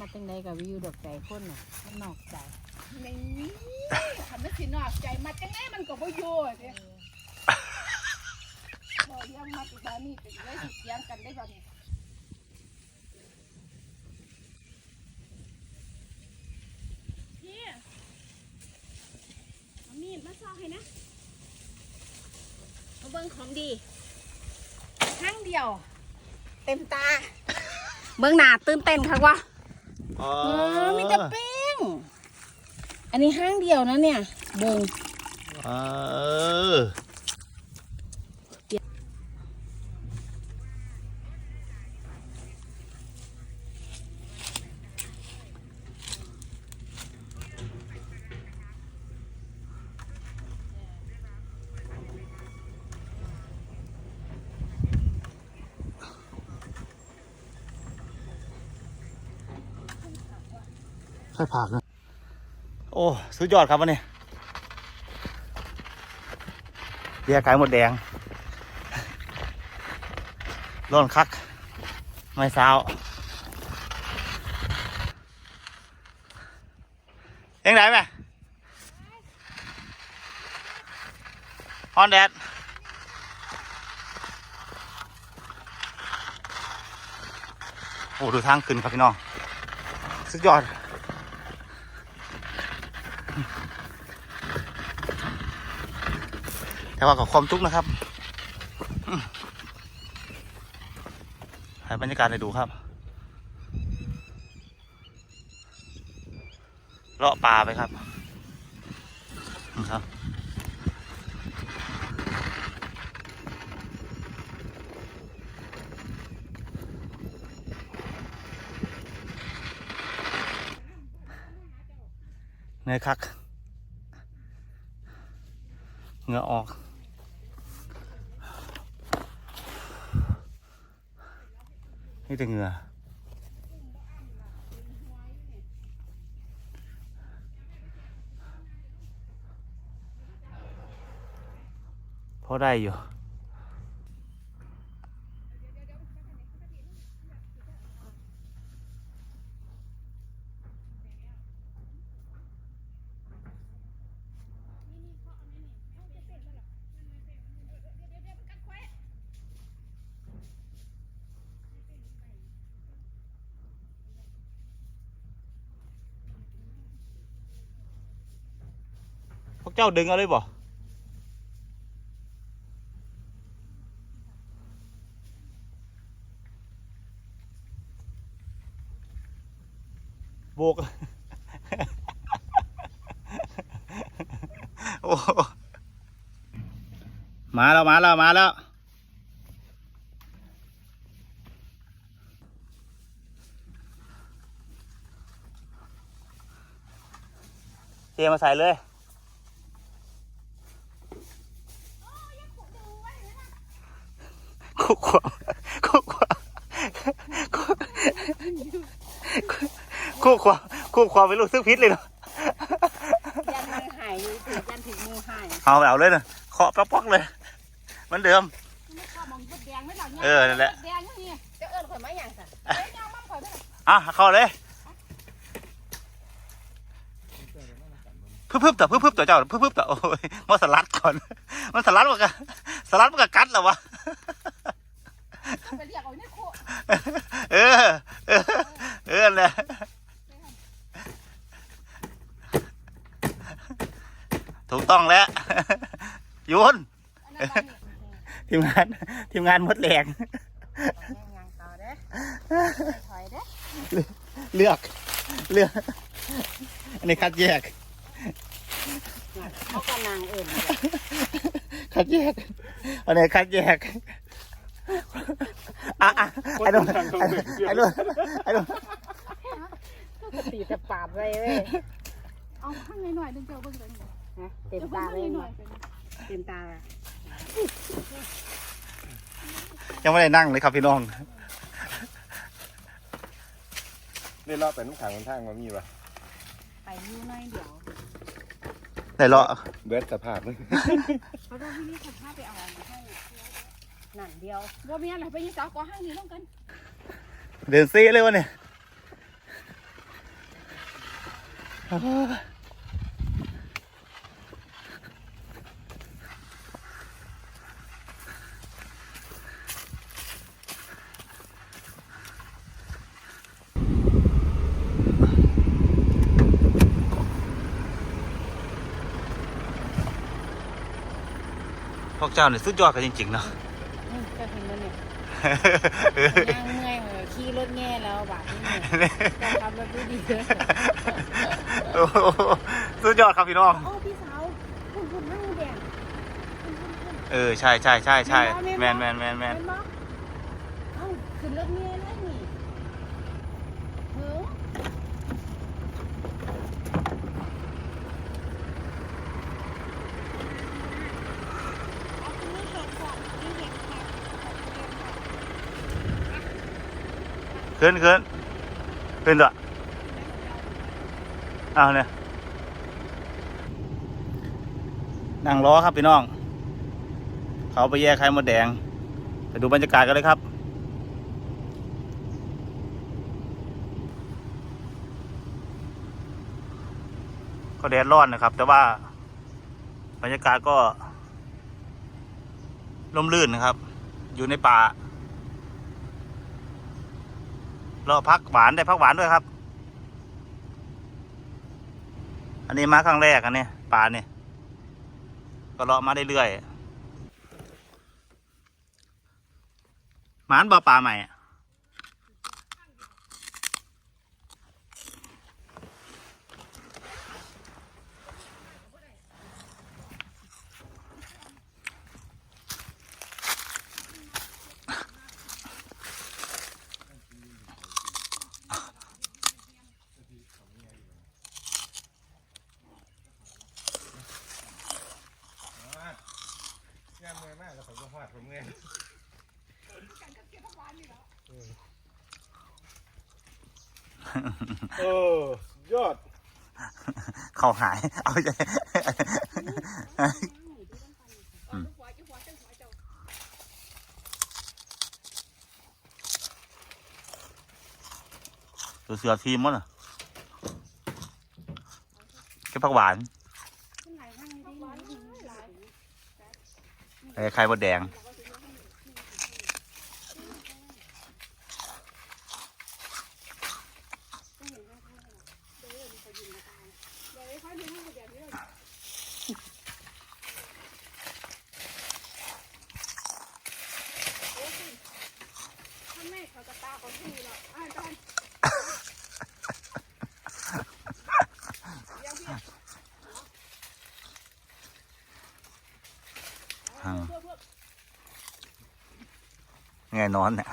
มาจังใดกับวิวดอกใจคนน่ะมันนอกใจนี่ทำให้สินอกใจมาจังไงมันก็บ่อยู่เด้บ่ยังมาติดบ้านนี่เป็นได้สิเถียงกันได้บ่เนี่ยพี่เอามีดมาซอกให้นะมาเบิ่งของดีครั้งเดียว เต็มตา เบิ่งหน้าตื่นเต้นค่ะวะ อ๋อเออมีแต่เป้ง อันนี้ห้างเดียวนะเนี่ยเบิงเออ ใส่ผักนะโอ้สุดยอดครับวันนี้เบียร์ไก่หมดแดงร้อนคัก ไม่สาวยังไงไหมฮอนแดดโอ้ ดูทางขึ้นครับพี่น้อง สุดยอด แต่ว่ากับความทุกข์นะครับให้บรรยากาศให้ดูครับเลาะป่าไปครับนี่ครับเนื่อคัก เหงื่อออก นี่แต่เหงื่อพอได้อยู่ วกเจ้าดึงเอาเลยบ่โบกโอ้มาแล้วมาแล้วมาแล้วเทมาใส่เลย คู่ความคู่ความ คู่ความคู่ความเป็นลูกซึ่งพิษเลยเนาะยันมือหายอยู่ถึงยันถึงมือหายเอาไปเอาเลยนะเคาะป๊อกๆเลยเหมือนเดิมมันข้าวมองบดแดงไม่หลังเออนั่นแหละแดงอยู่นี่จะเอิ้นข่อยมาอย่างสันเอ้ยยางมันข่อยไม่หลังอะเข้าเลยพึบๆต่อพึบๆต่อเจ้าพึบๆต่อโอ้ยมาสลัดก่อน มันสลัดมันก็สลัดมันก็กัดแล้ววะต้องไปเรียกเอาเนี่ยโคเออเออเออนั่นแหละ ถูกต้องแล้วโยนอันนั้นบ้านนี่ทีมงานทีมงานหมดแรงยางต่อเด้อถอยเด้อเลือก เลือก อันนี้คัดแยกเขาก็นางเอิ่นเลยคัดแยกอันนี้คัดแยกอะอะไอ้โดนไอ้โดนไอ้โดนตีแต่ปาบเลยเว้ยเอาข้างในหน่อยนึงเจ้าเบิ่งเลย ฮะเต็มเดี๋ยวตาข้างเลในยหน่อยเป็นเต็มตาเลยยังไม่ได้นั่งเลยครับพี่น้อง ได้รอบไปน้ำขังมันทางมันมีปะไปนิ้วหน้อยเดี๋ยวไหนรอเบิร์ดสภาพเลยเพราะว่าพี่นี่ขับผ้าไปเอาอันมาให้นั่นเดียวว่ามีอะไรไปยิงสาวก่อห้างนี้ต้องกันเดินซีเลยวะเนี่ย เจ้าเนี่ยสุดยอดกันจริงๆเนาะอืมก็เห็นแล้วเนี่ยย่างเมื่อยเหมือนขี่รถแง่แล้วบาดนี่เนี่ยแต่ขับรถดูดีเลยโอ้โหสุดยอดครับพี่น้อง โอ้พี่สาวคุณคุณนั่งแดงคุณคุณคุณเออใช่ใช่ใช่ใช่แม่แมนนบ่แมนแมนแมนเห็นบ่เอ้าขึ้นรถเมล์แล้วนี่เฮ้อ ขึ้นขึ้นขึ้นด้วเอาเนี่ยนั่งล้อครับพี่น้อง เขาไปแยกไข่มดแดง ไปดูบรรยากาศกันเลยครับ ก็แดดร้อนนะครับ แต่ว่าบรรยากาศก็ร่มรื่นนะครับ อยู่ในป่า รอพักหวานได้พักหวานด้วยครับ อันนี้มาครั้งแรกอันนี้ป่าเนี่ยก็เลาะมาเรื่อยๆหมานบ่อป่าใหม่ เออยอด เขาหาย เอาใจตัวเสือทีมมั้งอะแค่ผักหวานไอ้ไข่มดแดง ท่านแม่เขาจะตาเขาที่หรอกอ่าจอนยังพี่ อ่า เพื่อเพื่อ ไงนอนเนี่ย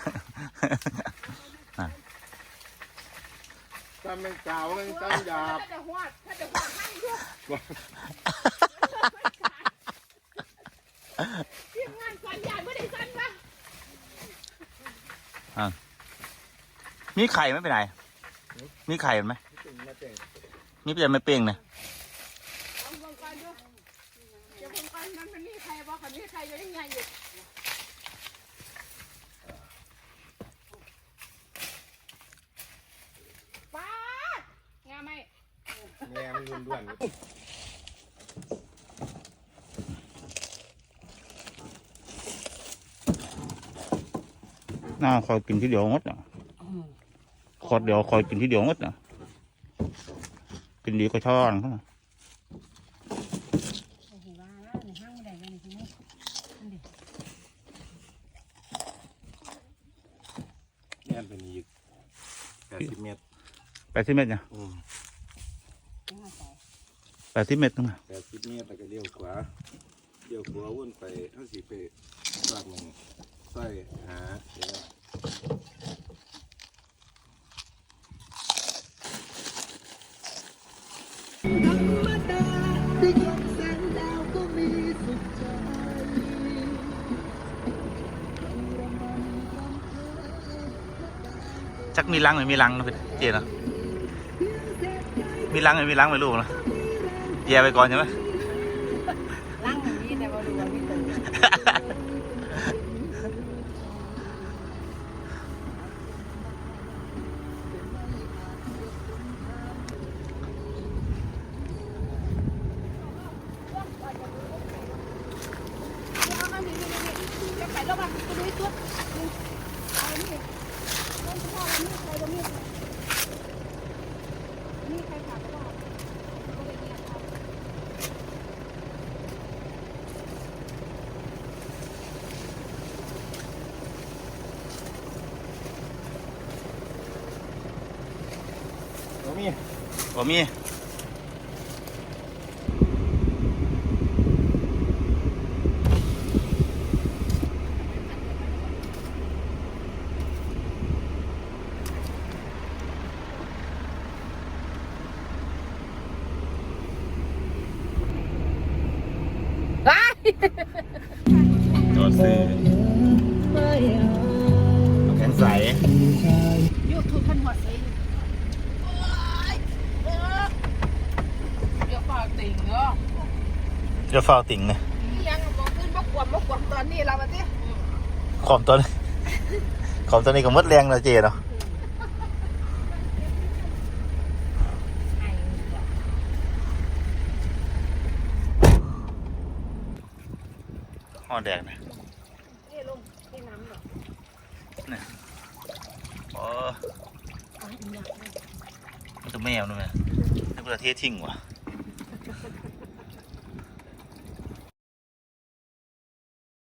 จำเป็นกาวเลยจำหยาบถ้าจะหวดถ้าจะหวดให้ด้วยทีมงานสัญญาณไม่ได้สันวะมีไข่ไม่เป็นไร มีไข่ไหมมีแต่ไม่เป้งนะ เอาลงก่อนด้วยเดี๋ยวผมก่อนมันมันมีใครบอกเขามีใครอยู่ยังไงอยู่ป้าดงามไหม แง่มันด้วนน่าคอยกินที่เดียวงดอะขอดเดียวคอยกินที่เดียวงดอะกินดีก็ช้อนเขาน่ะโอ้โหว่าในห้างไม่ได้เลยนี่แง่เป็นอีกแปดสิบเมตรแปดสิบเมตรเนี่ย อืมแป ดสิบเมตรนึงอะแปดสิบเมตรแล้วก็เลี้ยวขวาเลี้ยวขวาวนไปทั้งสี่ไปฝากหนึ่งใส่หาเดี๋ยวจักมีรังหรือมีรังนะพี่เจนเนาะมีรังหรือมีรังไม่รู้นะ แย่ไปก่อนใช่ไหม ร่างอย่างนี้แต่ว่าดูว่ามีตัว อ มี บ่มี จะเฝ้าติ่งเนี่ยยังบอกขึ้นบกวมบกวมตอนนี้เรามาสิขอมตัวนี้ขอมตัวนี้ก็หมดแรงแล้วเจเนาะห่อแดงนะนี่ลงที่น้ำหรออ๋อมันจะแมวนู่นไงนึกว่าจะเททิ้งว่ะเ